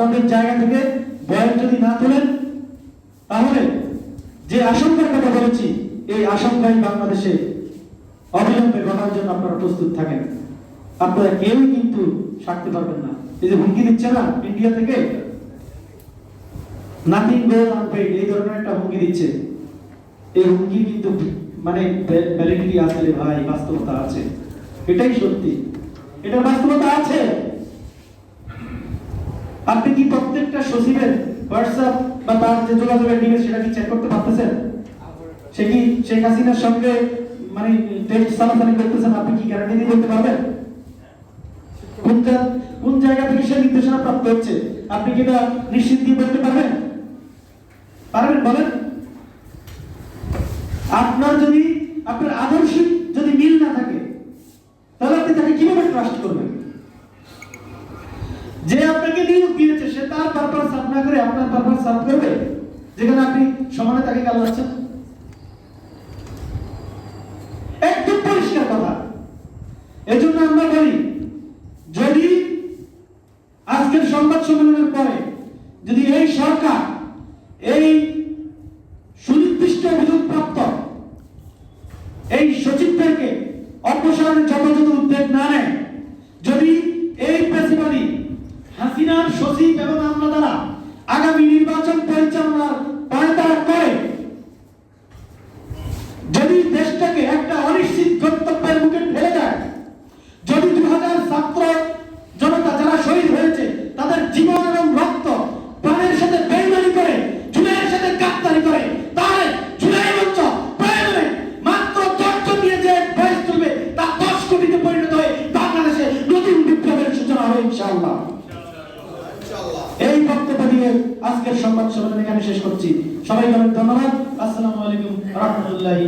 আপনাদের জায়গা থেকে বয়ান যদি না তোলেন, তাহলে যে আশঙ্কার কথা বলেছি, এই আশঙ্কাই বাংলাদেশে অবিলম্বে ঘটার জন্য আপনারা প্রস্তুত থাকেন। আপনারা কেউই কিন্তু থাকতে পারবেন না। এই যে হুমকি দিচ্ছে না ইন্ডিয়া থেকে? নাথিং গোজ আনপেইড এই ধরনের একটা হুমকি দিচ্ছে। এই হুমকি কিন্তু মানে ভ্যালিডিটি আছে ভাই, বাস্তবতা আছে। এটাই সত্যি। এটা বাস্তবতা আছে। আপনি কি প্রত্যেকটা সচিবের হোয়াটসঅ্যাপ বা তার যে যোগাযোগের ডিভাইস সেটা কি চেক করতে পারতেছেন? সে কি শেখ হাসিনার সঙ্গে মানে টেক্সট সালাসালি করতেছেন? আপনি কি গ্যারান্টি দিয়ে বলতে পারবেন? কোন কোন জায়গা থেকে সে নির্দেশনা প্রাপ্ত হচ্ছে? আপনি কি এটা নিশ্চিত দিয়ে বলতে পারবেন? পারবেন বলেন? আপনার যদি আপনার আদর্শিক যদি মিল না থাকে তাহলে আপনি তাকে কীভাবে ট্রাস্ট করবেন আপনাকে নিয়োগ দিয়েছে, সে তার পারপাস সার্ভ না করে আপনার পারপাস সার্ভ করবে? যেখানে আপনি সমানে তাকে গালাচ্ছেন একদম পরিষ্কার কথা। এজন্য আমরা বলি, যদি আজকের সংবাদ সম্মেলনের পরে যদি এই সরকার এই সুনির্দিষ্ট অভিযোগ প্রাপ্ত এই সচিবদেরকে অপসারণের যথাযথ উদ্যোগ না নেয় যদি এই প্রেসিডেন্ট হাসিনার সচিব এবং আমরা দ্বারা আগামী নির্বাচন পরিচালনার আজকের সংবাদ সম্মেলন এখানে শেষ করছি। সবাইকে অনেক ধন্যবাদ। আসসালামু আলাইকুম রহমতুল্লাহি